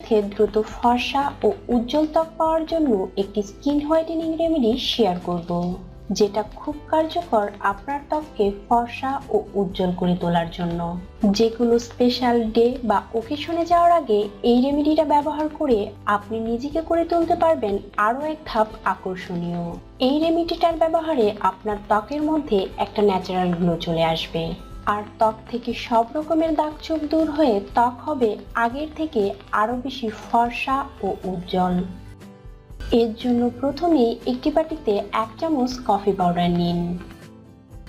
সাথে দ্রুত ফর্সা ও উজ্জ্বল ত্বক পাওয়ার জন্য একটি স্কিন হোয়াইটেনিং রেমেডি শেয়ার করব, যেটা খুব কার্যকর আপনার ত্বককে ফর্সা ও উজ্জ্বল করে তোলার জন্য। যেগুলো স্পেশাল ডে বা ওকেশনে যাওয়ার আগে এই রেমেডিটা ব্যবহার করে আপনি নিজেকে করে তুলতে পারবেন আরও এক ধাপ আকর্ষণীয়। এই রেমেডিটার ব্যবহারে আপনার ত্বকের মধ্যে একটা ন্যাচারাল গ্লো চলে আসবে। আর ত্বক থেকে সব রকমের দাগ ছোপ দূর হয়ে ত্বক হবে আগের থেকে আরও বেশি ফর্সা ও উজ্জ্বল। এর জন্য প্রথমে একটি বাটিতে এক চামচ কফি পাউডার নিন।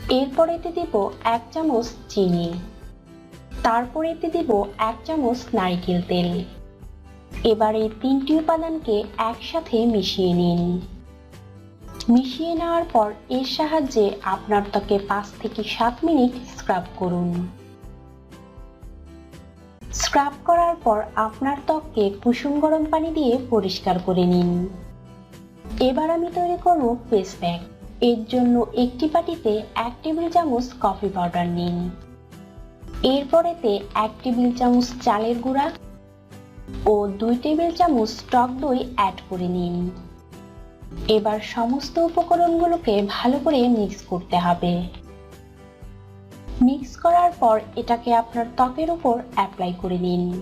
এরপর এতে দিব এক চামচ চিনি। তারপর এতে দিব এক চামচ নারকেল তেল। এবার এই তিনটি উপাদানকে একসাথে মিশিয়ে নিন। মিশিয়ে নেওয়ার পর এর সাহায্যে আপনার ত্বকে পাঁচ থেকে সাত মিনিট স্ক্রাব করুন। স্ক্রাব করার পর আপনার ত্বককে কুসুম গরম পানি দিয়ে পরিষ্কার করে নিন। এবার আমি তৈরি করব ফেস প্যাক এর জন্য একটি বাটিতে এক টেবিল চামচ কফি পাউডার নিন। এরপরেতে এক টেবিল চামচ চালের গুঁড়া ও দুই টেবিল চামচ টক দই অ্যাড করে নিন। এবার সমস্ত উপকরণগুলোকে ভালো করে মিক্স করতে হবে। মিক্স করার পর এটাকে আপনার ত্বকের উপর অ্যাপ্লাই করে নিন।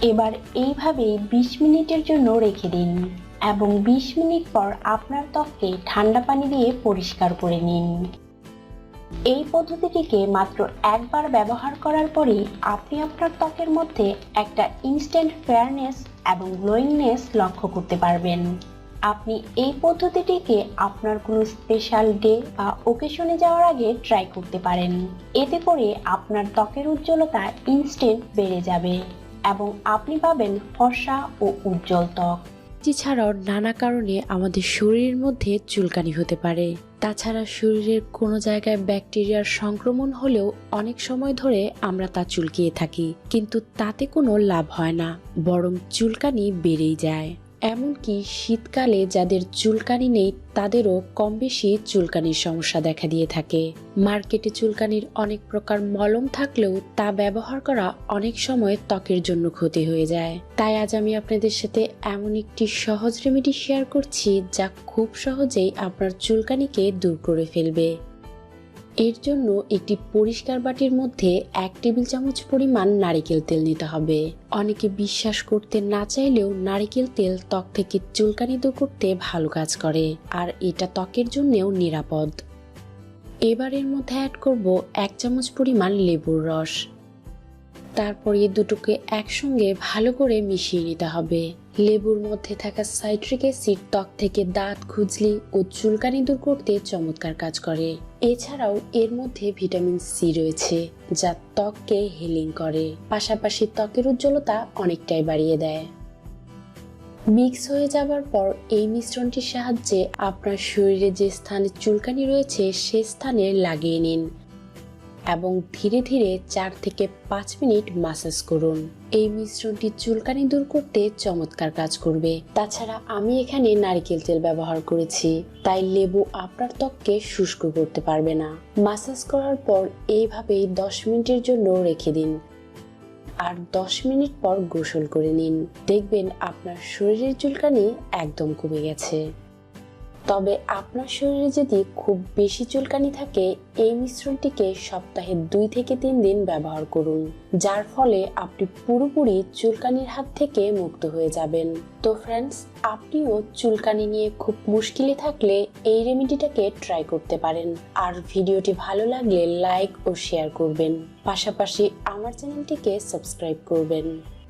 এবার এইভাবে 20 মিনিটের জন্য রেখে দিন এবং 20 মিনিট পর আপনার ত্বককে ঠান্ডা পানি দিয়ে পরিষ্কার করে নিন। এই পদ্ধতিটিকে মাত্র একবার ব্যবহার করার পরেই আপনি আপনার ত্বকের মধ্যে একটা ইনস্ট্যান্ট ফেয়ারনেস এবং গ্লোয়িংনেস লক্ষ্য করতে পারবেন। আপনি এই পদ্ধতিটিকে আপনার কোনো স্পেশাল ডে বা ওকেশনে যাওয়ার আগে ট্রাই করতে পারেন। এতে করে আপনার ত্বকের উজ্জ্বলতা ইনস্ট্যান্ট বেড়ে যাবে এবং আপনি পাবেন ফর্সা ও উজ্জ্বল ত্বক। ছাড়াও নানা কারণে আমাদের শরীরের মধ্যে চুলকানি হতে পারে। তাছাড়া শরীরের কোনো জায়গায় ব্যাকটেরিয়ার সংক্রমণ হলেও অনেক সময় ধরে আমরা তা চুলকিয়ে থাকি, কিন্তু তাতে কোনো লাভ হয় না, বরং চুলকানি বেড়েই যায়। এমনকি শীতকালে যাদের চুলকানি নেই, তাদেরও কম বেশি চুলকানির সমস্যা দেখা দিয়ে থাকে। মার্কেটে চুলকানির অনেক প্রকার মলম থাকলেও তা ব্যবহার করা অনেক সময় ত্বকের জন্য ক্ষতি হয়ে যায়। তাই আজ আমি আপনাদের সাথে এমন একটি সহজ রেমেডি শেয়ার করছি যা খুব সহজেই আপনার চুলকানিকে দূর করে ফেলবে। এর জন্য একটি পরিষ্কার বাটির মধ্যে এক টেবিল চামচ পরিমাণ নারিকেল তেল নিতে হবে। অনেকে বিশ্বাস করতে না চাইলেও নারিকেল তেল ত্বক থেকে চুলকানি দূর করতে ভালো কাজ করে, আর এটা ত্বকের জন্যেও নিরাপদ। এবার এর মধ্যে অ্যাড করব এক চামচ পরিমাণ লেবুর রস। তারপর এই দুটোকে একসঙ্গে ভালো করে মিশিয়ে নিতে হবে। লেবুর মধ্যে থাকা সাইট্রিক অ্যাসিড ত্বক থেকে দাঁত, খুজলি ও চুলকানি দূর করতে চমৎকার কাজ করে। এছাড়াও এর মধ্যে ভিটামিন সি রয়েছে, যা ত্বককে হিলিং করে। পাশাপাশি ত্বকের উজ্জ্বলতা অনেকটাই বাড়িয়ে দেয়। মিক্স হয়ে যাবার পর এই মিশ্রণটির সাহায্যে আপনার শরীরে যে স্থানে চুলকানি রয়েছে, সে স্থানে লাগিয়ে নিন। এবং ধীরে ধীরে চার থেকে পাঁচ মিনিট মাসাজ করুন। এই মিশ্রণটি চুলকানি দূর করতে চমৎকার কাজ করবে। তাছাড়া আমি এখানে নারকেল তেল ব্যবহার করেছি, তাই লেবু আপনার ত্বককে শুষ্ক করতে পারবে না। মাসাজ করার পর এইভাবেই দশ মিনিটের জন্য রেখে দিন। আর দশ মিনিট পর গোসল করে নিন। দেখবেন আপনার শরীরের চুলকানি একদম কমে গেছে। তবে আপনার শরীরে যদি খুব বেশি চুলকানি থাকে, এই মিশ্রণটিকে সপ্তাহে দুই থেকে তিন দিন ব্যবহার করুন, যার ফলে আপনি পুরোপুরি চুলকানির হাত থেকে মুক্ত হয়ে যাবেন। তো ফ্রেন্ডস আপনিও চুলকানি নিয়ে খুব মুশকিলে থাকলে এই রেমেডিটাকে ট্রাই করতে পারেন। আর ভিডিওটি ভালো লাগলে লাইক ও শেয়ার করবেন। পাশাপাশি আমার চ্যানেলটিকে সাবস্ক্রাইব করবেন।